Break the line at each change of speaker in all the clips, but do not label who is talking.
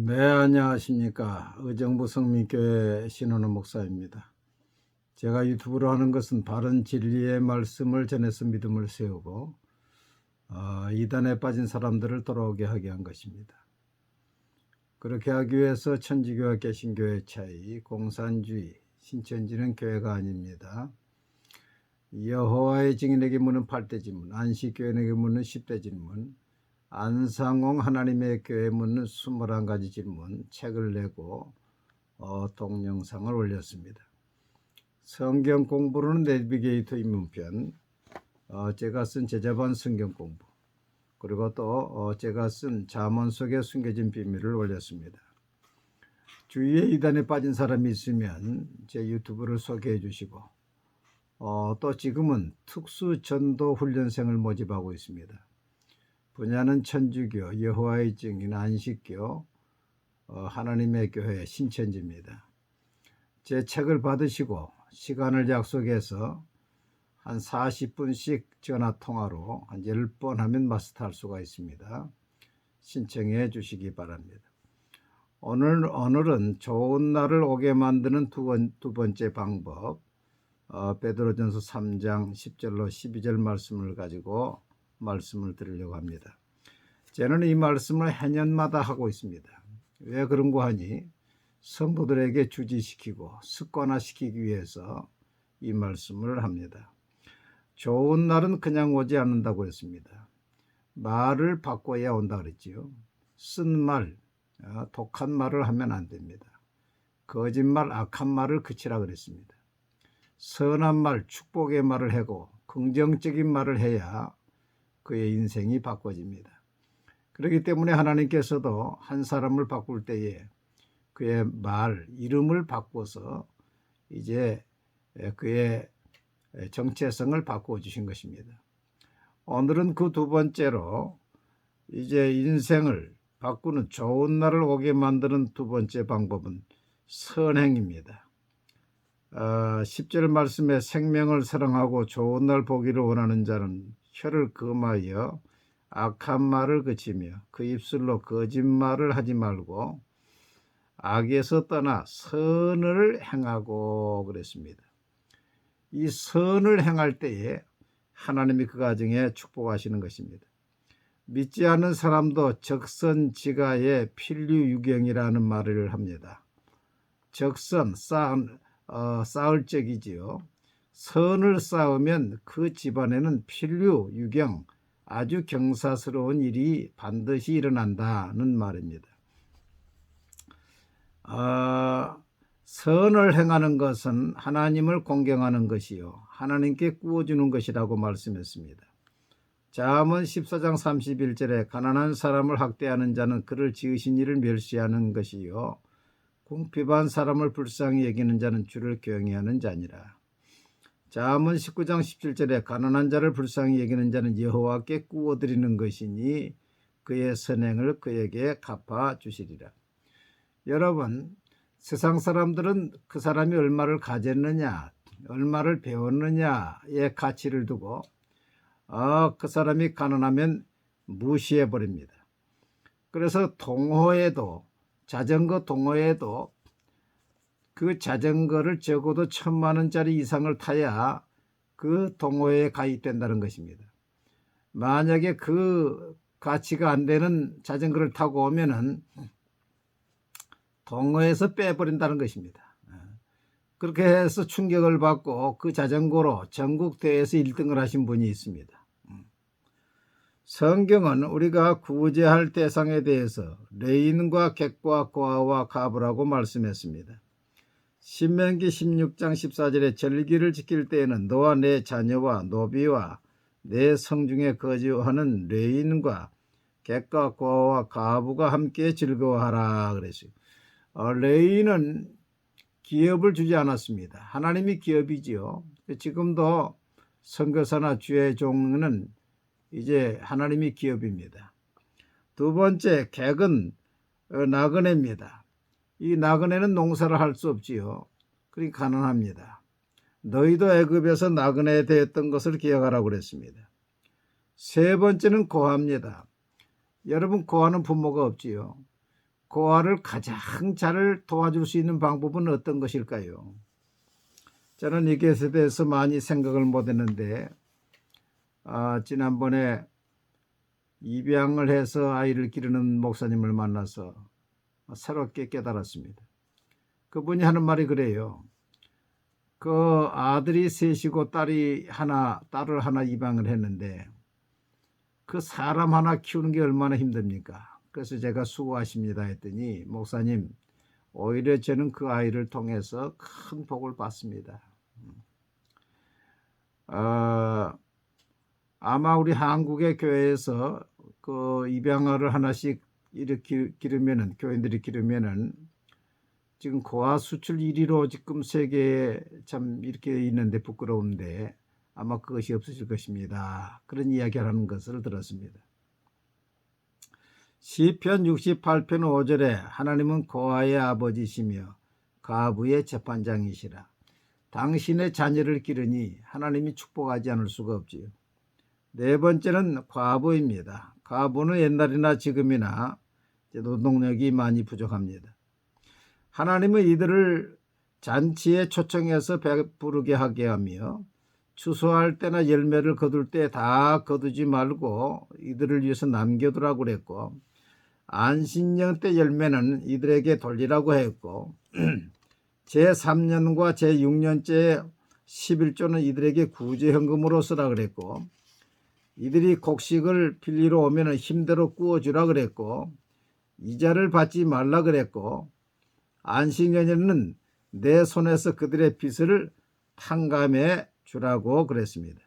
네, 안녕하십니까. 의정부 성민교회 신원호 목사입니다. 제가 유튜브로 하는 것은 바른 진리의 말씀을 전해서 믿음을 세우고 어, 이단에 빠진 사람들을 돌아오게 하게 한 것입니다. 그렇게 하기 위해서 천지교와 개신교의 차이, 공산주의, 신천지는 교회가 아닙니다. 여호와의 증인에게 묻는 8대 질문, 안식교인에게 묻는 10대 질문, 안상홍 하나님의 교회 묻는 21가지 질문 책을 내고 어, 동영상을 올렸습니다. 성경 공부로는 내비게이터 입문편, 어, 제가 쓴 제자반 성경 공부, 그리고 또 어, 제가 쓴 자문 속에 숨겨진 비밀을 올렸습니다. 주위에 이단에 빠진 사람이 있으면 제 유튜브를 소개해 주시고 어, 또 지금은 특수 전도 훈련생을 모집하고 있습니다. 분야는 천주교, 여호와의 증인, 안식교, 어, 하나님의 교회, 신천지입니다. 제 책을 받으시고 시간을 약속해서 한 40분씩 전화 통화로 한 10번 하면 마스터할 수가 있습니다. 신청해 주시기 바랍니다. 오늘 오늘은 좋은 날을 오게 만드는 두, 번, 두 번째 방법 어, 베드로전서 3장 10절로 12절 말씀을 가지고 말씀을 드리려고 합니다. 저는 이 말씀을 해년마다 하고 있습니다. 왜 그런고 하니 성도들에게 주지시키고 습관화시키기 위해서 이 말씀을 합니다. 좋은 날은 그냥 오지 않는다고 했습니다. 말을 바꿔야 온다 그랬지요. 쓴 말, 어, 독한 말을 하면 안 됩니다. 거짓말, 악한 말을 그치라 그랬습니다. 선한 말, 축복의 말을 하고 긍정적인 말을 해야 그의 인생이 바꿔집니다. 그렇기 때문에 하나님께서도 한 사람을 바꿀 때에 그의 말, 이름을 바꿔서 이제 그의 정체성을 바꾸어 주신 것입니다. 오늘은 그 두 번째로 이제 인생을 바꾸는 좋은 날을 오게 만드는 두 번째 방법은 선행입니다. 어, 10절 말씀에 생명을 사랑하고 좋은 날 보기를 원하는 자는 혀를 금하여 악한 말을 그치며 그 입술로 거짓말을 하지 말고 악에서 떠나 선을 행하고 그랬습니다. 이 선을 행할 때에 하나님이 그 가정에 축복하시는 것입니다. 믿지 않는 사람도 적선지가의 필류유경이라는 말을 합니다. 적선 쌓은, 어, 쌓을 적이지요. 선을 쌓으면 그 집안에는 필류 유경 아주 경사스러운 일이 반드시 일어난다는 말입니다. 어, 선을 행하는 것은 하나님을 공경하는 것이요 하나님께 구워주는 것이라고 말씀했습니다. 자문 14장 31절에 가난한 사람을 학대하는 자는 그를 지으신 이를 멸시하는 것이요 궁핍한 사람을 불쌍히 여기는 자는 주를 경외하는 자니라. 자문 19장 17절에 가난한 자를 불쌍히 여기는 자는 여호와께 구워드리는 것이니 그의 선행을 그에게 갚아 주시리라. 여러분 세상 사람들은 그 사람이 얼마를 가졌느냐 얼마를 배웠느냐의 가치를 두고 어, 그 사람이 가난하면 무시해 버립니다. 그래서 동호회도 자전거 동호회도 그 자전거를 적어도 천만 원짜리 이상을 타야 그 동호회에 가입된다는 것입니다. 만약에 그 가치가 안 되는 자전거를 타고 오면은 동호회에서 빼버린다는 것입니다. 그렇게 해서 충격을 받고 그 자전거로 전국 대회에서 1등을 하신 분이 있습니다. 성경은 우리가 구제할 대상에 대해서 레인과 객과 고아와 가브라고 말씀했습니다. 신명기 16장 14절에 절기를 지킬 때에는 너와 내 자녀와 노비와 내 성중에 거주하는 레인과 객과 고아와 가부가 함께 즐거워하라 그랬어요. 어, 레인은 기업을 주지 않았습니다. 하나님이 기업이지요. 지금도 선교사나 주의 종은 이제 하나님이 기업입니다. 두 번째 객은 어, 나그네입니다. 이 나그네는 농사를 할 수 없지요. 그러니까 가난합니다. 너희도 애굽에서 나그네 되었던 것을 기억하라고 그랬습니다. 세 번째는 고아입니다. 여러분 고아는 부모가 없지요. 고아를 가장 잘 도와줄 수 있는 방법은 어떤 것일까요? 저는 이것에 대해서 많이 생각을 못했는데 아, 지난번에 입양을 해서 아이를 기르는 목사님을 만나서 새롭게 깨달았습니다. 그분이 하는 말이 그래요. 그 아들이 셋이고 딸이 하나, 딸을 하나 입양을 했는데 그 사람 하나 키우는 게 얼마나 힘듭니까? 그래서 제가 수고하십니다 했더니 목사님 오히려 저는 그 아이를 통해서 큰 복을 받습니다. 어, 아마 우리 한국의 교회에서 그 입양아를 하나씩 이렇게 기르면은 교인들이 기르면은 지금 고아 수출 1위로 지금 세계에 참 이렇게 있는데 부끄러운데 아마 그것이 없으실 것입니다. 그런 이야기를 하는 것을 들었습니다. 시편 68편 5절에 하나님은 고아의 아버지시며 가부의 재판장이시라. 당신의 자녀를 기르니 하나님이 축복하지 않을 수가 없지요. 네 번째는 과부입니다. 과부는 옛날이나 지금이나 노동력이 많이 부족합니다. 하나님은 이들을 잔치에 초청해서 배부르게 하게 하며 추수할 때나 열매를 거둘 때 다 거두지 말고 이들을 위해서 남겨두라고 그랬고 안신령 때 열매는 이들에게 돌리라고 했고 제3년과 제6년째 11조는 이들에게 구제현금으로 쓰라 그랬고 이들이 곡식을 빌리러 오면 힘대로 구워주라 그랬고 이자를 받지 말라 그랬고 안식년에는 내 손에서 그들의 빚을 탕감해 주라고 그랬습니다.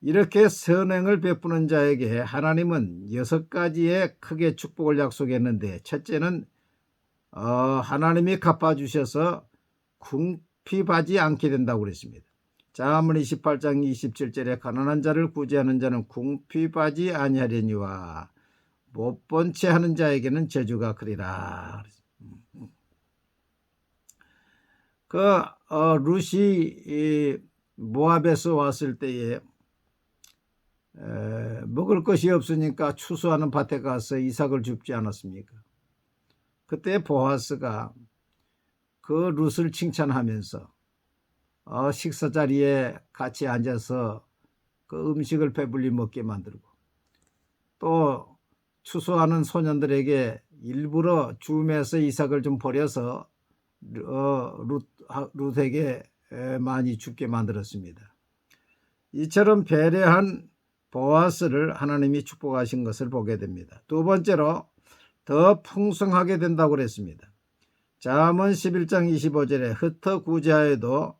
이렇게 선행을 베푸는 자에게 하나님은 여섯 가지의 크게 축복을 약속했는데 첫째는 어, 하나님이 갚아주셔서 궁핍하지 않게 된다고 그랬습니다. 자문 28장 27절에 가난한 자를 구제하는 자는 궁핍하지 아니하려니와 못 본 채 하는 자에게는 저주가 크리라. 그 어, 루시 모압에서 왔을 때에 에, 먹을 것이 없으니까 추수하는 밭에 가서 이삭을 줍지 않았습니까? 그때 보아스가 그 룻을 칭찬하면서 어, 식사 자리에 같이 앉아서 그 음식을 배불리 먹게 만들고 또 추수하는 소년들에게 일부러 줌에서 이삭을 좀 버려서 어, 룻, 룻에게 많이 죽게 만들었습니다. 이처럼 배려한 보아스를 하나님이 축복하신 것을 보게 됩니다. 두 번째로 더 풍성하게 된다고 그랬습니다. 잠언 11장 25절에 흩어 구제하여도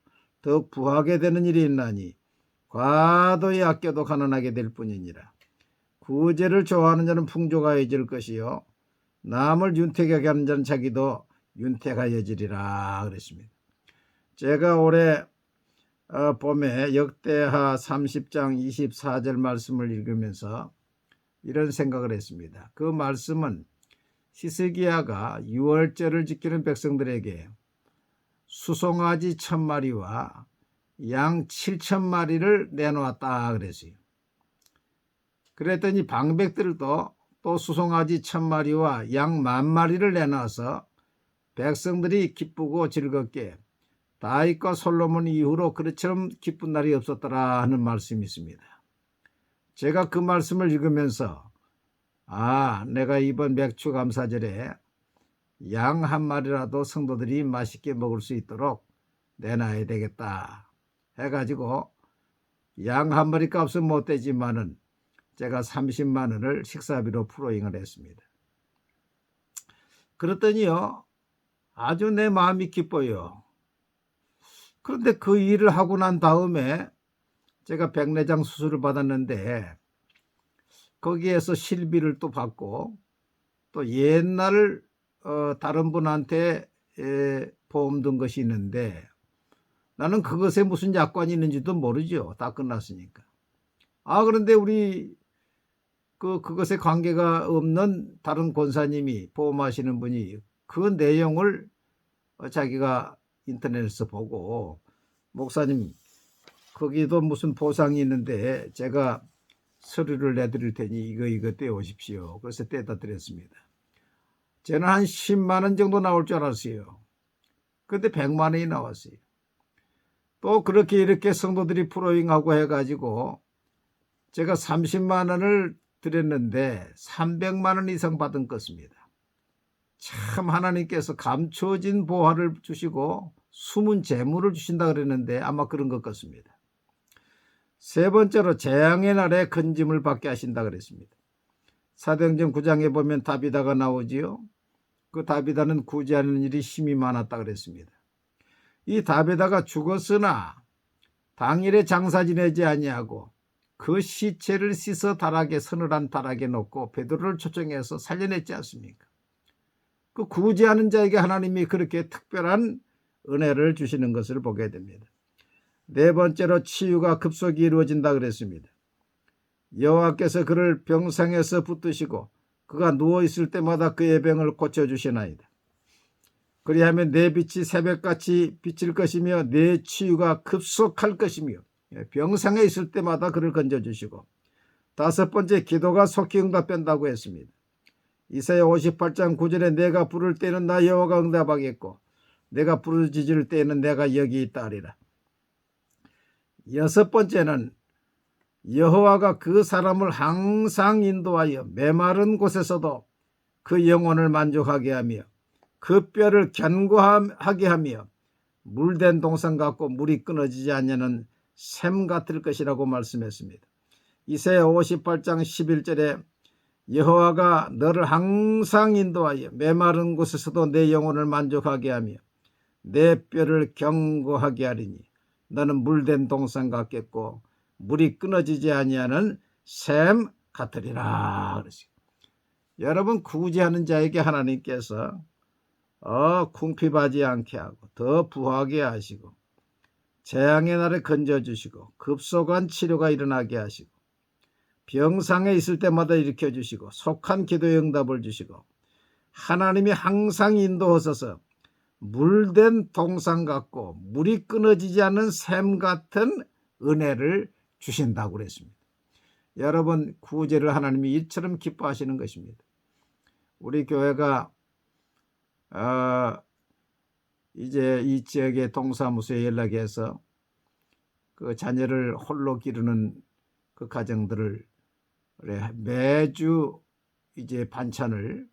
더 부하게 되는 일이 있나니 과도히 아껴도 가난하게 될 뿐이니라. 구제를 좋아하는 자는 풍족하여질 것이요 남을 윤택하게 하는 자는 자기도 윤택하 여지리라 그랬습니다. 제가 올해 어, 봄에 역대하 30장 24절 말씀을 읽으면서 이런 생각을 했습니다. 그 말씀은 히스기야가 6월절을 지키는 백성들에게 수송아지 천 마리와 양 7천 마리를 내놓았다 그랬어요. 그랬더니 방백들도 또 수송아지 천 마리와 양 만 마리를 내놔서 백성들이 기쁘고 즐겁게 다윗과 솔로몬 이후로 그처럼 기쁜 날이 없었더라 하는 말씀이 있습니다. 제가 그 말씀을 읽으면서 아 내가 이번 맥주 감사절에 양 한 마리라도 성도들이 맛있게 먹을 수 있도록 내놔야 되겠다 해가지고 양 한 마리 값은 못 되지만은 제가 30만 원을 식사비로 프로잉을 했습니다. 그랬더니요 아주 내 마음이 기뻐요. 그런데 그 일을 하고 난 다음에 제가 백내장 수술을 받았는데 거기에서 실비를 또 받고 또 옛날 어, 다른 분한테 에, 보험 든 것이 있는데 나는 그것에 무슨 약관이 있는지도 모르죠. 다 끝났으니까. 아 그런데 우리 그 그것에 관계가 없는 다른 권사님이 보험하시는 분이 그 내용을 자기가 인터넷에서 보고 목사님 거기도 무슨 보상이 있는데 제가 서류를 내드릴 테니 이거 이거 떼오십시오. 그래서 떼다 드렸습니다. 저는 한 10만 원 정도 나올 줄 알았어요. 근데 100만 원이 나왔어요. 또 그렇게 이렇게 성도들이 프로잉하고 해가지고 제가 30만 원을 드렸는데 300만 원 이상 받은 것입니다. 참 하나님께서 감춰진 보화를 주시고 숨은 재물을 주신다 그랬는데 아마 그런 것 같습니다. 세 번째로 재앙의 날에 건짐을 받게 하신다 그랬습니다. 사도행전 9장에 보면 다비다가 나오지요. 그 다비다는 구제하는 일이 힘이 많았다 그랬습니다. 이 다비다가 죽었으나 당일에 장사 지내지 아니하고 그 시체를 씻어 다락에 서늘한 다락에 놓고 베드로를 초청해서 살려냈지 않습니까? 그 구제하는 자에게 하나님이 그렇게 특별한 은혜를 주시는 것을 보게 됩니다. 네 번째로 치유가 급속히 이루어진다 그랬습니다. 여호와께서 그를 병상에서 붙드시고 그가 누워 있을 때마다 그의 병을 고쳐 주시나이다. 그리하면 내 빛이 새벽같이 비칠 것이며 내 치유가 급속할 것이며 병상에 있을 때마다 그를 건져 주시고 다섯 번째 기도가 속히 응답된다고 했습니다. 이사야 58장 9절에 내가 부를 때는 나 여호와가 응답하겠고 내가 부르짖을 때는 내가 여기 있다 하리라. 여섯 번째는 여호와가 그 사람을 항상 인도하여 메마른 곳에서도 그 영혼을 만족하게 하며 그 뼈를 견고하게 하며 물된 동산 같고 물이 끊어지지 않냐는 샘 같을 것이라고 말씀했습니다. 이사야 58장 11절에 여호와가 너를 항상 인도하여 메마른 곳에서도 내 영혼을 만족하게 하며 내 뼈를 견고하게 하리니 너는 물된 동산 같겠고 물이 끊어지지 아니하는 샘 같으리라. 그러시. 여러분 구제하는 자에게 하나님께서 어 궁핍하지 않게 하고 더 부하게 하시고 재앙의 날에 건져 주시고 급속한 치료가 일어나게 하시고 병상에 있을 때마다 일으켜 주시고 속한 기도의 응답을 주시고 하나님이 항상 인도하셔서 물된 동상 같고 물이 끊어지지 않는 샘 같은 은혜를 주신다고 그랬습니다. 여러분 구제를 하나님이 이처럼 기뻐하시는 것입니다. 우리 교회가 어, 이제 이 지역의 동사무소에 연락해서 그 자녀를 홀로 기르는 그 가정들을 매주 이제 반찬을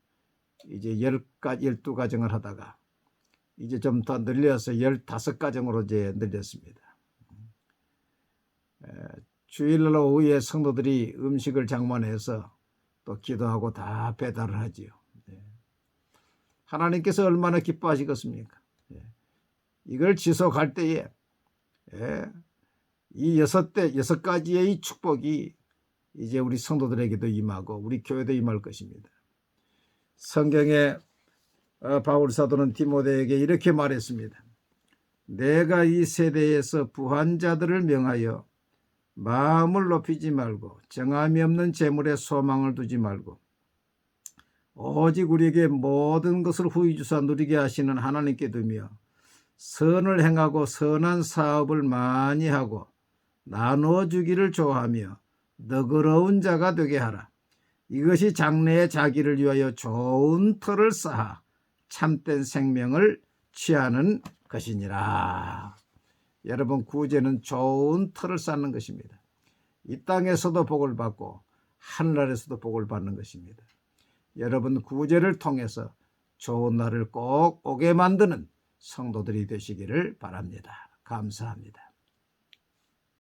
이제 열두 가정을 하다가 이제 좀 더 늘려서 열다섯 가정으로 이제 늘렸습니다. 주일날 오후에 성도들이 음식을 장만해서 또 기도하고 다 배달을 하지요. 네. 하나님께서 얼마나 기뻐하시겠습니까? 예. 이걸 지속할 때에 예. 이 여섯 대 여섯 가지의 이 축복이 이제 우리 성도들에게도 임하고 우리 교회도 임할 것입니다. 성경에 어, 바울 사도는 디모데에게 이렇게 말했습니다. 내가 이 세대에서 부한 자들을 명하여 마음을 높이지 말고 정함이 없는 재물에 소망을 두지 말고 오직 우리에게 모든 것을 후히 주사 누리게 하시는 하나님께 두며 선을 행하고 선한 사업을 많이 하고 나누어 주기를 좋아하며 너그러운 자가 되게 하라. 이것이 장래의 자기를 위하여 좋은 터를 쌓아 참된 생명을 취하는 것이니라. 여러분 구제는 좋은 터를 쌓는 것입니다. 이 땅에서도 복을 받고 하늘에서도 복을 받는 것입니다. 여러분 구제를 통해서 좋은 날을 꼭 오게 만드는 성도들이 되시기를 바랍니다. 감사합니다.